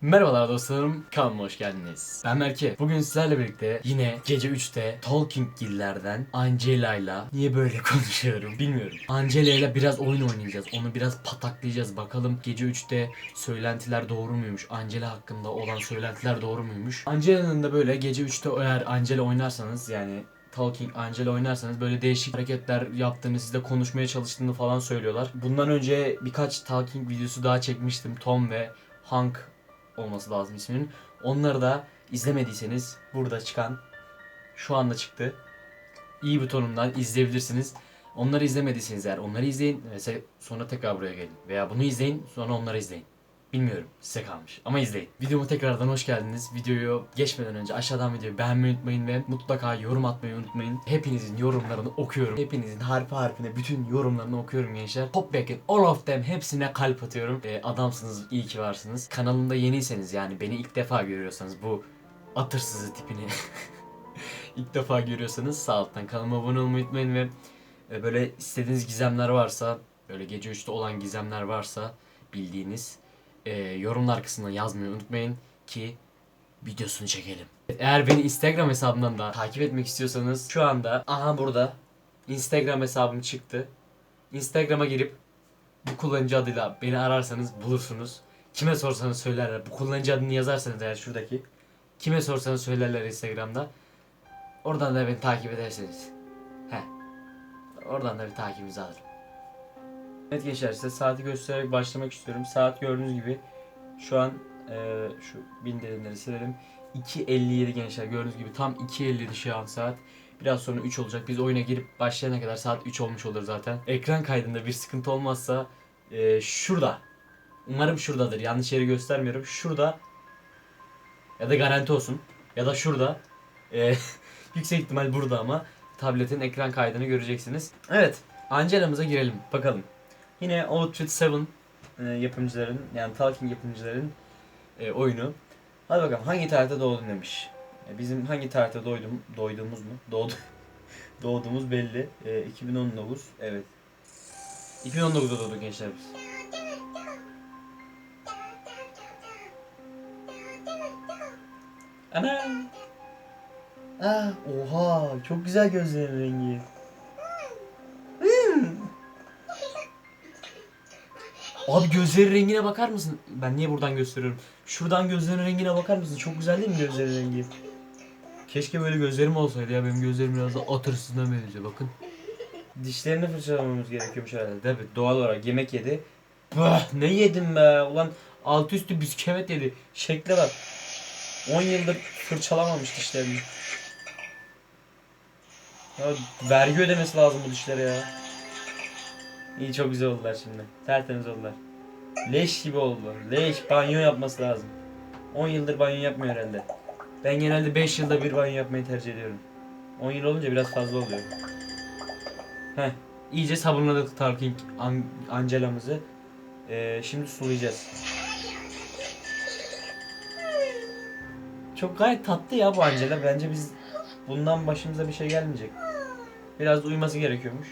Merhabalar dostlarım, kanalıma hoş geldiniz. Ben Berke. Bugün sizlerle birlikte yine gece 3'te Talking Gill'lerden Angela'yla niye böyle konuşuyorum bilmiyorum. Angela'yla biraz oyun oynayacağız. Onu biraz pataklayacağız. Bakalım gece 3'te söylentiler doğru muymuş? Angela hakkında olan söylentiler doğru muymuş? Angela'nın da böyle gece 3'te eğer Angela oynarsanız yani Talking Angela oynarsanız böyle değişik hareketler yaptığını, sizle konuşmaya çalıştığını falan söylüyorlar. Bundan önce birkaç Talking videosu daha çekmiştim. Tom ve Hank olması lazım isminin. Onları da izlemediyseniz burada çıkan şu anda çıktı. İyi butonundan izleyebilirsiniz. Onları izlemediyseniz eğer onları izleyin ve sonra tekrar buraya gelin. Veya bunu izleyin sonra onları izleyin. Bilmiyorum size kalmış ama izleyin. Videoma tekrardan hoş geldiniz. Videoyu geçmeden önce aşağıdan videoyu beğenmeyi unutmayın ve mutlaka yorum atmayı unutmayın. Hepinizin yorumlarını okuyorum. Hepinizin harfi harfine bütün yorumlarını okuyorum gençler. Top back'in all of them hepsine kalp atıyorum. Ee, adamsınız iyi ki varsınız. Kanalımda yeniyseniz yani beni ilk defa görüyorsanız bu atırsızı tipini ilk defa görüyorsanız sağ alttan kanalıma abone olmayı unutmayın ve e, böyle istediğiniz gizemler varsa böyle gece 3'te olan gizemler varsa bildiğiniz e, yorumlar kısmına yazmayı unutmayın ki videosunu çekelim. Eğer beni Instagram hesabımdan da takip etmek istiyorsanız şu anda aha burada Instagram hesabım çıktı. Instagram'a girip bu kullanıcı adıyla beni ararsanız bulursunuz. Kime sorsanız söylerler. Bu kullanıcı adını yazarsanız eğer şuradaki. Kime sorsanız söylerler Instagram'da. Oradan da beni takip ederseniz. He. Oradan da bir takibinizi alırım. Evet gençler size saati göstererek başlamak istiyorum. Saat gördüğünüz gibi şu an e, şu bildirimleri silelim. 2.57 gençler gördüğünüz gibi tam 2.57 şu an saat. Biraz sonra 3 olacak. Biz oyuna girip başlayana kadar saat 3 olmuş olur zaten. Ekran kaydında bir sıkıntı olmazsa e, şurada. Umarım şuradadır. Yanlış yeri göstermiyorum. Şurada ya da garanti olsun. Ya da şurada. E, yüksek ihtimal burada ama tabletin ekran kaydını göreceksiniz. Evet. Angela'mıza girelim. Bakalım. Yine Outfit 7 e, yapımcıların yani Talking yapımcıların e, oyunu. Hadi bakalım hangi tarihte doğdun demiş. E, bizim hangi tarihte doydum, doyduğumuz mu? Doğdu. Doğduğumuz belli. E, 2019. Evet. 2019'da doğduk gençler biz. Ana. Ah, oha çok güzel gözlerin rengi. Abi gözlerin rengine bakar mısın? Ben niye buradan gösteriyorum? Şuradan gözlerin rengine bakar mısın? Çok güzel değil mi gözlerin rengi? Keşke böyle gözlerim olsaydı ya. Benim gözlerim biraz da atırsızdan benziyor bakın. Dişlerini fırçalamamız gerekiyormuş herhalde. Tabii doğal olarak yemek yedi. Bah, ne yedim be? Ulan altı üstü bisküvit yedi. Şekle bak. 10 yıldır fırçalamamış dişlerini. Ya vergi ödemesi lazım bu dişlere ya. İyi çok güzel oldular şimdi. Tertemiz oldular. Leş gibi oldu. Leş. Banyo yapması lazım. 10 yıldır banyo yapmıyor herhalde. Ben genelde 5 yılda bir banyo yapmayı tercih ediyorum. 10 yıl olunca biraz fazla oluyor. Heh. İyice sabunladık Talking An- Angela'mızı. Ee, şimdi sulayacağız. Çok gayet tatlı ya bu Angela. Bence biz bundan başımıza bir şey gelmeyecek. Biraz da uyuması gerekiyormuş.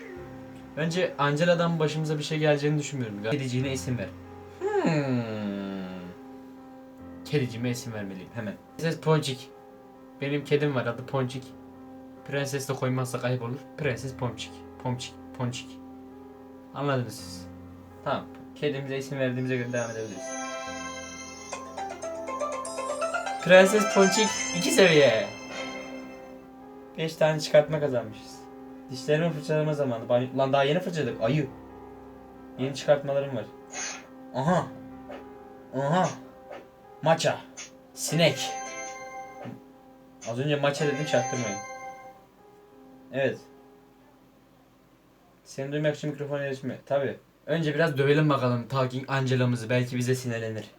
Bence Angela'dan başımıza bir şey geleceğini düşünmüyorum. Kediciğine isim ver. Hmm. Kediciğime isim vermeliyim hemen. Prenses Ponçik. Benim kedim var adı Ponçik. Prenses de koymazsak ayıp olur. Prenses Ponçik. Ponçik. Ponçik. Anladınız siz. Tamam. Kedimize isim verdiğimize göre devam edebiliriz. Prenses Ponçik 2 seviye. 5 tane çıkartma kazanmışız. Dişlerimi fırçalama zamanı. Banyo... Lan daha yeni fırçaladık. Ayı. Yeni çıkartmalarım var. Aha. Aha. Maça. Sinek. Az önce maça dedim çaktırmayın. Evet. Seni duymak için mikrofon erişimi. Tabi. Önce biraz dövelim bakalım Talking Angela'mızı. Belki bize sinirlenir.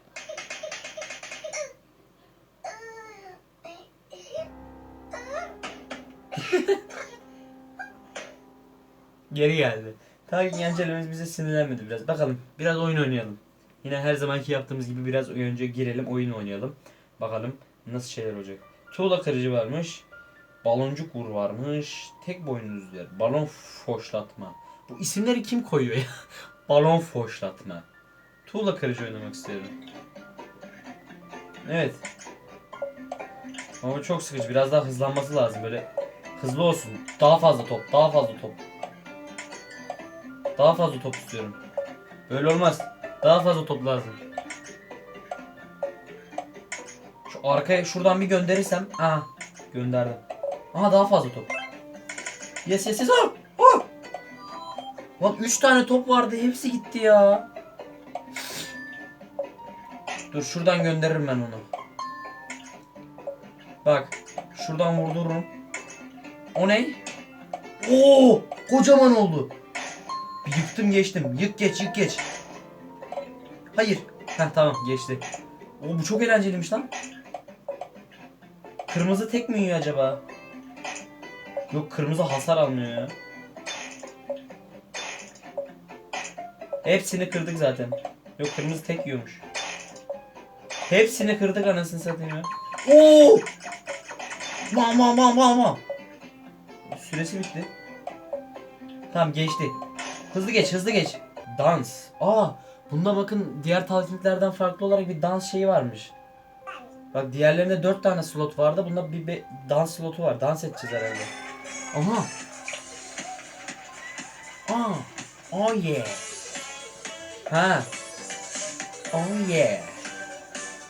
Geri geldi. Talking Angela'mız bize sinirlenmedi biraz. Bakalım biraz oyun oynayalım. Yine her zamanki yaptığımız gibi biraz önce girelim oyun oynayalım. Bakalım nasıl şeyler olacak. Tuğla kırıcı varmış. Baloncuk vur varmış. Tek boynuz diyor. Balon foşlatma. Bu isimleri kim koyuyor ya? Balon foşlatma. Tuğla kırıcı oynamak istiyorum. Evet. Ama çok sıkıcı. Biraz daha hızlanması lazım. Böyle hızlı olsun. Daha fazla top. Daha fazla top. Daha fazla top istiyorum. Böyle olmaz. Daha fazla top lazım. Şu arkaya şuradan bir gönderirsem. Aha. Gönderdim. Aha daha fazla top. Yes yes yes. Oh! Oh! Lan 3 tane top vardı. Hepsi gitti ya. Dur şuradan gönderirim ben onu. Bak. Şuradan vurdururum. O ne? Oo! Kocaman oldu. Yıktım geçtim. Yık geç yık geç. Hayır. Heh tamam geçti. Oo bu çok eğlenceliymiş lan. Kırmızı tek mi yiyor acaba? Yok kırmızı hasar almıyor ya. Hepsini kırdık zaten. Yok kırmızı tek yiyormuş. Hepsini kırdık anasını satayım ya. Oo! Ma ma ma ma ma. Süresi bitti. Tamam geçti. Hızlı geç hızlı geç. Dans. Aa bunda bakın diğer talkinglerden farklı olarak bir dans şeyi varmış. Bak diğerlerinde 4 tane slot vardı. Bunda bir be- dans slotu var. Dans edeceğiz herhalde. Aha. Aa. Oh yeah. Ha. Oh yeah.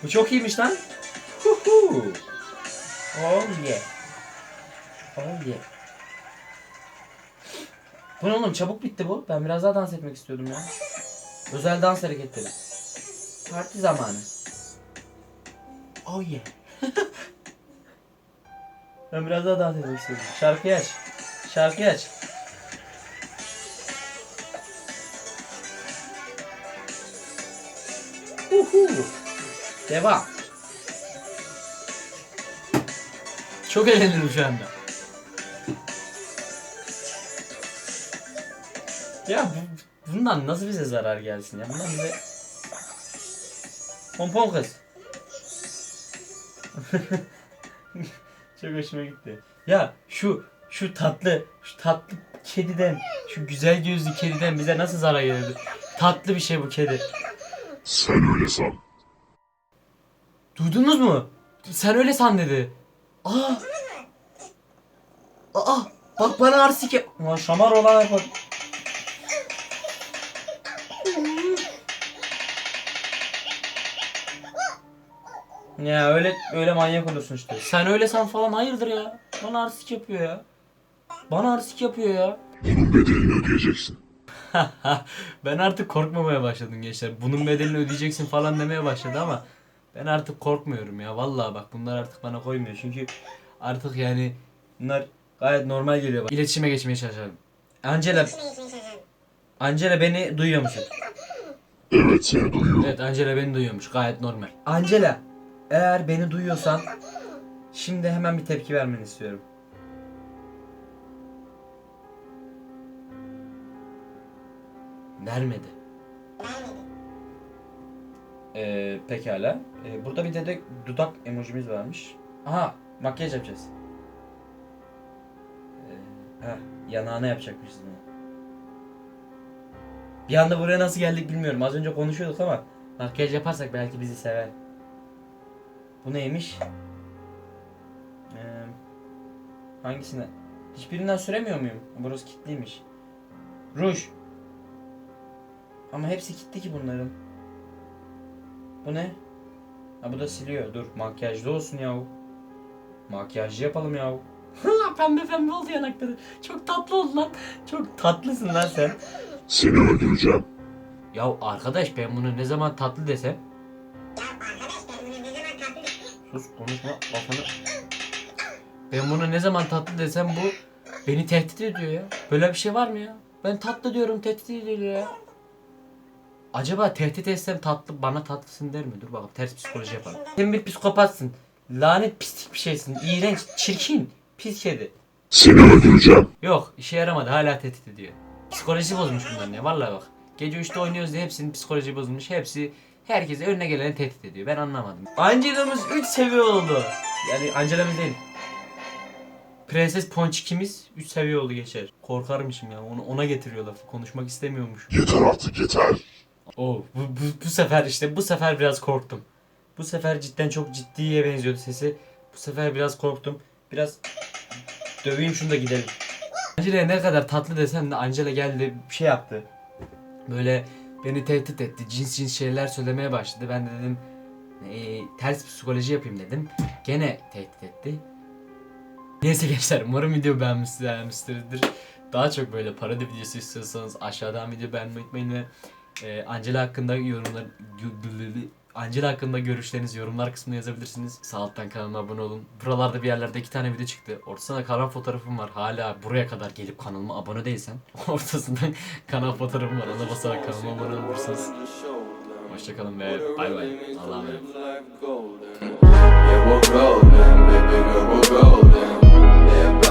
Bu çok iyiymiş lan. Huhu. Oh yeah. Oh yeah. Bu ne oğlum çabuk bitti bu. Ben biraz daha dans etmek istiyordum ya. Özel dans hareketleri. Parti zamanı. Oh yeah. ben biraz daha dans etmek istiyorum. Şarkıyı aç. Şarkıyı aç. Uhu. Devam. Çok eğlendim şu anda. Ya bu, bundan nasıl bize zarar gelsin ya? Bundan bize... Pompon kız. Çok hoşuma gitti. Ya şu şu tatlı şu tatlı kediden şu güzel gözlü kediden bize nasıl zarar geldi? Tatlı bir şey bu kedi. Sen öyle san. Duydunuz mu? Sen öyle san dedi. Aa. Aa. Bak bana arsik yap. Ulan şamar olan bak. Ya öyle öyle manyak olursun işte. Sen öyle san falan hayırdır ya. Bana arsik yapıyor ya. Bana arsik yapıyor ya. Bunun bedelini ödeyeceksin. ben artık korkmamaya başladım gençler. Bunun bedelini ödeyeceksin falan demeye başladı ama ben artık korkmuyorum ya. Vallahi bak bunlar artık bana koymuyor. Çünkü artık yani bunlar gayet normal geliyor. bana. İletişime geçmeye çalışalım. Angela Angela beni duyuyor musun? Evet seni duyuyorum. Evet Angela beni duyuyormuş. Gayet normal. Angela eğer beni duyuyorsan şimdi hemen bir tepki vermeni istiyorum. Vermedi. Ee, pekala. Ee, burada bir de, dudak emojimiz varmış. Aha makyaj yapacağız. Ee, heh, yanağına yapacakmışız bunu. Bir anda buraya nasıl geldik bilmiyorum. Az önce konuşuyorduk ama makyaj yaparsak belki bizi sever. Bu neymiş? Ee, hangisine? Hiçbirinden süremiyor muyum? Burası kilitliymiş. Ruj. Ama hepsi kilitli ki bunların. Bu ne? Ha bu da siliyor. Dur makyajlı olsun yahu. Makyajlı yapalım yahu. pembe pembe oldu yanakları. Çok tatlı oldu lan. Çok tatlısın lan sen. Seni öldüreceğim. Ya arkadaş ben bunu ne zaman tatlı desem Sus konuşma kafanı Ben bunu ne zaman tatlı desem bu Beni tehdit ediyor ya Böyle bir şey var mı ya Ben tatlı diyorum tehdit ediyor ya Acaba tehdit etsem tatlı bana tatlısın der mi? Dur bakalım ters psikoloji yapalım Sen bir psikopatsın Lanet pislik bir şeysin İğrenç çirkin Pis kedi Seni öldüreceğim. Yok işe yaramadı hala tehdit ediyor. Psikoloji bozmuş bunların ya vallahi bak. Gece 3'te oynuyoruz diye hepsinin psikoloji bozulmuş. Hepsi herkese önüne geleni tehdit ediyor. Ben anlamadım. Angela'mız 3 seviye oldu. Yani Angela'mız değil. Prenses Ponçikimiz 3 seviye oldu geçer. Korkarmışım ya. Onu ona getiriyor lafı. Konuşmak istemiyormuş. Yeter artık yeter. Oo bu, bu, bu sefer işte bu sefer biraz korktum. Bu sefer cidden çok ciddiye benziyordu sesi. Bu sefer biraz korktum. Biraz döveyim şunu da gidelim. Angela ne kadar tatlı desem de Angela geldi bir şey yaptı. Böyle beni tehdit etti. Cins cins şeyler söylemeye başladı. Ben de dedim "Ee, ters psikoloji yapayım dedim. Gene tehdit etti. Neyse gençler umarım video beğenmişsiniz- beğenmişsinizdir. Daha çok böyle parodi videosu istiyorsanız aşağıdan video beğenmeyi unutmayın ve e, Angela hakkında yorumlar Angela hakkında görüşlerinizi yorumlar kısmına yazabilirsiniz. Sağ alttan kanalıma abone olun. Buralarda bir yerlerde iki tane video çıktı. Ortasında kanal fotoğrafım var. Hala buraya kadar gelip kanalıma abone değilsen ortasında kanal fotoğrafım var. Ona basarak kanalıma abone olursunuz. Hoşçakalın ve bay bay. Allah'a emanet.